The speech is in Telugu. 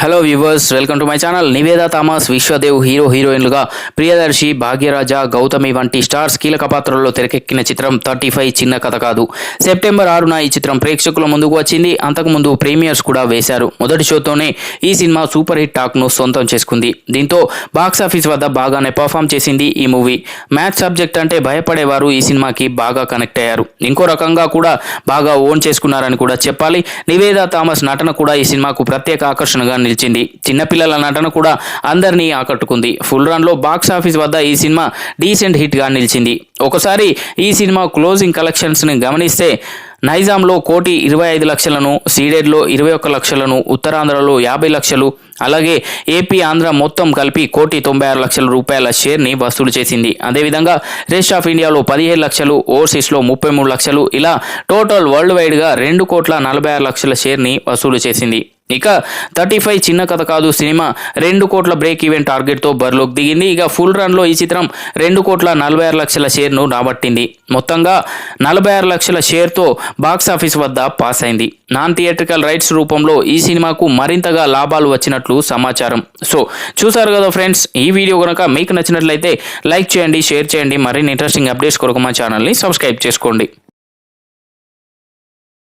Hello viewers welcome to my channel Nivetha Thomas Vishwadev hero హీరోయిన్లుగా ప్రియదర్శి భాగ్యరాజ గౌతమి వంటి స్టార్స్ కీలక పాత్రల్లో తెరకెక్కిన చిత్రం థర్టీ ఫైవ్ చిన్న కథ కాదు. సెప్టెంబర్ ఆరున ఈ చిత్రం ప్రేక్షకుల ముందుకు వచ్చింది. అంతకుముందు ప్రీమియర్స్ కూడా వేశారు. మొదటి షోతోనే ఈ సినిమా సూపర్ హిట్ టాక్ను సొంతం చేసుకుంది. దీంతో బాక్స్ ఆఫీస్ వద్ద బాగానే పర్ఫామ్ చేసింది ఈ మూవీ మ్యాథ్స్ సబ్జెక్ట్ అంటే భయపడేవారు ఈ సినిమాకి బాగా కనెక్ట్ అయ్యారు. ఇంకో రకంగా కూడా బాగా ఓన్ చేసుకున్నారని కూడా చెప్పాలి. నివేదా థామస్ నటన కూడా ఈ సినిమాకు ప్రత్యేక ఆకర్షణగా నిలిచింది. చిన్నపిల్లల నటన కూడా అందరినీ ఆకట్టుకుంది. ఫుల్ రన్లో బాక్స్ ఆఫీస్ వద్ద ఈ సినిమా డీసెంట్ హిట్గా నిలిచింది. ఒకసారి ఈ సినిమా క్లోజింగ్ కలెక్షన్స్ని గమనిస్తే నైజాంలో కోటి ఇరవై ఐదు లక్షలను సీడెడ్లో ఇరవై ఒక్క లక్షలను ఉత్తరాంధ్రలో యాభై లక్షలు అలాగే ఏపీ ఆంధ్ర మొత్తం కలిపి కోటి తొంభై ఆరు లక్షల రూపాయల షేర్ని వసూలు చేసింది. అదేవిధంగా రెస్ట్ ఆఫ్ ఇండియాలో పదిహేడు లక్షలు ఓవర్సీస్లో ముప్పై మూడు లక్షలు ఇలా టోటల్ వరల్డ్ వైడ్గా రెండు కోట్ల నలభై ఆరు లక్షల షేర్ని వసూలు చేసింది. ఇక థర్టీ ఫైవ్ చిన్న కథ కాదు సినిమా. రెండు కోట్ల బ్రేక్ ఈవెన్ టార్గెట్తో బరిలోకి దిగింది. ఇక ఫుల్ రన్లో ఈ చిత్రం రెండు కోట్ల నలభై ఆరు లక్షల షేర్ను రాబట్టింది. మొత్తంగా నలభై ఆరు లక్షల షేర్తో బాక్స్ ఆఫీస్ వద్ద పాస్ అయింది. నాన్ థియేట్రికల్ రైట్స్ రూపంలో ఈ సినిమాకు మరింతగా లాభాలు వచ్చినట్లు సమాచారం. సో చూసారు కదా ఫ్రెండ్స్ ఈ వీడియో కనుక మీకు నచ్చినట్లయితే లైక్ చేయండి షేర్ చేయండి. మరిన్ని ఇంట్రెస్టింగ్ అప్డేట్స్ కొరకు మా ఛానల్ని సబ్స్క్రైబ్ చేసుకోండి.